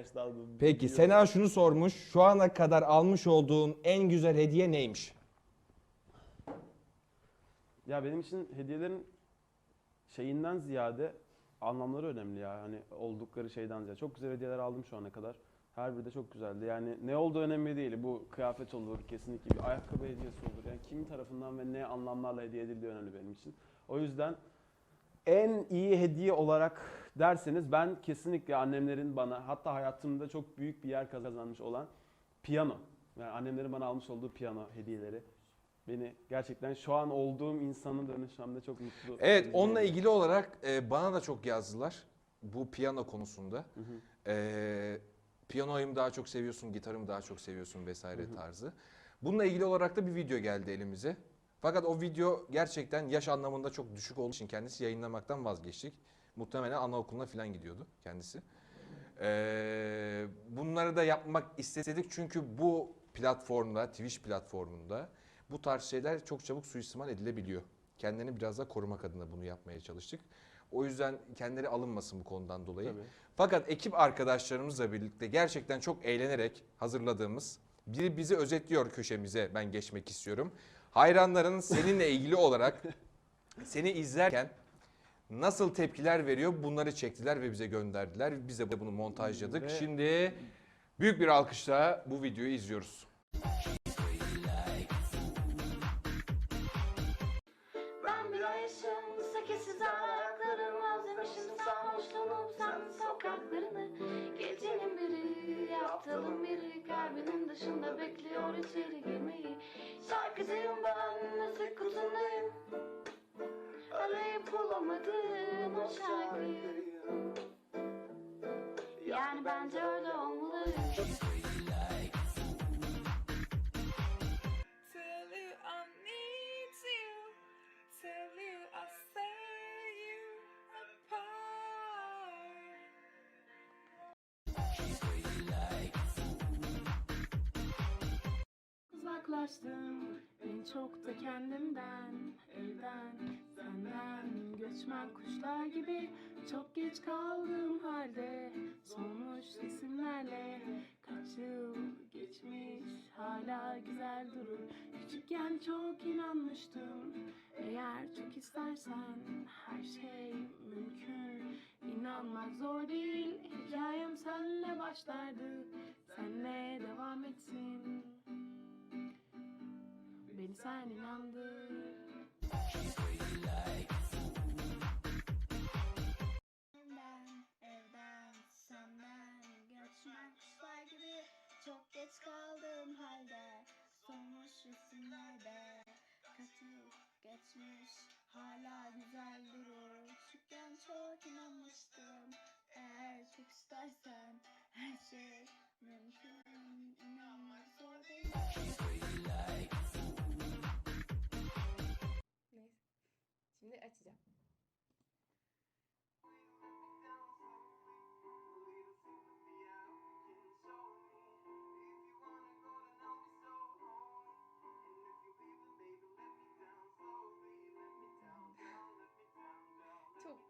yaşlandım. Peki Biliyorum. Sena şunu sormuş. Şu ana kadar almış olduğun en güzel hediye neymiş? Ya benim için hediyelerin şeyinden ziyade anlamları önemli ya. Hani oldukları şeyden ziyade. Çok güzel hediyeler aldım şu ana kadar. Her biri de çok güzeldi. Yani ne olduğu önemli değil. Bu kıyafet olur, kesinlikle bir ayakkabı hediyesi olur. Yani kimin tarafından ve ne anlamlarla hediye edildiği önemli benim için. O yüzden en iyi hediye olarak derseniz ben kesinlikle annemlerin bana hatta hayatımda çok büyük bir yer kazanmış olan piyano. Yani annemlerin bana almış olduğu piyano hediyeleri beni gerçekten şu an olduğum insanın dönüşümde çok mutlu. Evet edici onunla ilgili olarak e, bana da çok yazdılar. Bu piyano konusunda. Hı hı. E, piyanoyu mu daha çok seviyorsun, gitarı mı daha çok seviyorsun vesaire Hı hı. tarzı. Bununla ilgili olarak da bir video geldi elimize. Fakat o video gerçekten yaş anlamında çok düşük olduğu için kendisi yayınlamaktan vazgeçtik. Muhtemelen anaokuluna falan gidiyordu kendisi. Ee, bunları da yapmak istedik çünkü bu platformda, Twitch platformunda bu tarz şeyler çok çabuk suistimal edilebiliyor. Kendini biraz da korumak adına bunu yapmaya çalıştık. O yüzden kendileri alınmasın bu konudan dolayı. Tabii. Fakat ekip arkadaşlarımızla birlikte gerçekten çok eğlenerek hazırladığımız biri bizi özetliyor köşemize ben geçmek istiyorum. Hayranların seninle ilgili olarak seni izlerken nasıl tepkiler veriyor bunları çektiler ve bize gönderdiler. Biz de bunu montajladık. Ve- Şimdi büyük bir alkışla bu videoyu izliyoruz. Ben bir ayışım, sakesiz ayaklarım Özlemişim sarhoşluğunu, sen sokaklarını Gecenin biri, aptalın biri Kalbinin dışında bekliyor içeri girmeyi Bulamadım o şarkıyı Yani bence öyle olmalı Tell you I need you. Tell you I say you apart. Uzaklaştım en çok da kendimden, evden, senden Göçmen kuşlar gibi çok geç kaldım halde. Solmuş isimlerle kaç yıl geçmiş hala güzel durur. Küçükken çok inanmıştım eğer çok istersen her şey mümkün. İnanmak zor değil hikayem senle başlardı Beni sen inandır Evden, gibi Çok geç kaldım halde. Solmuş resimlerde Kaç geçmiş Hala güzel durur. Küçükken çok inanmıştım Eğer çok istersen Her şey mümkün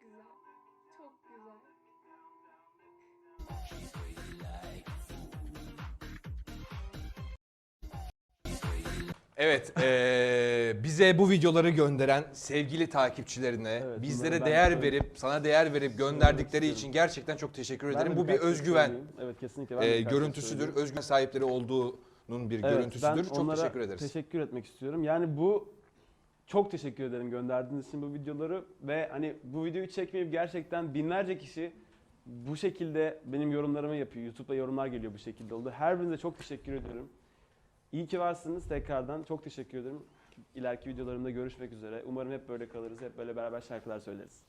Çok güzel. Çok güzel. Evet, eee, bize bu videoları gönderen sevgili takipçilerine, Evet, bizlere bunları ben değer verip, sana değer verip gönderdikleri istiyorum. için gerçekten çok teşekkür Ben de ederim. Bu bir birkaç şey özgüven söyleyeyim. Evet kesinlikle. ben de eee, birkaç şey görüntüsüdür. söyleyeyim. Özgüven sahipleri olduğunun bir Evet, görüntüsüdür. ben Çok onlara teşekkür ederiz. Teşekkür etmek istiyorum. Yani bu çok teşekkür ederim gönderdiğiniz için bu videoları ve hani bu videoyu çekmeyip gerçekten binlerce kişi bu şekilde benim yorumlarımı yapıyor. YouTube'da yorumlar geliyor bu şekilde oldu. Her birinize çok teşekkür ediyorum. İyi ki varsınız tekrardan. Çok teşekkür ederim. İleriki videolarımda görüşmek üzere. Umarım hep böyle kalırız. Hep böyle beraber şarkılar söyleriz.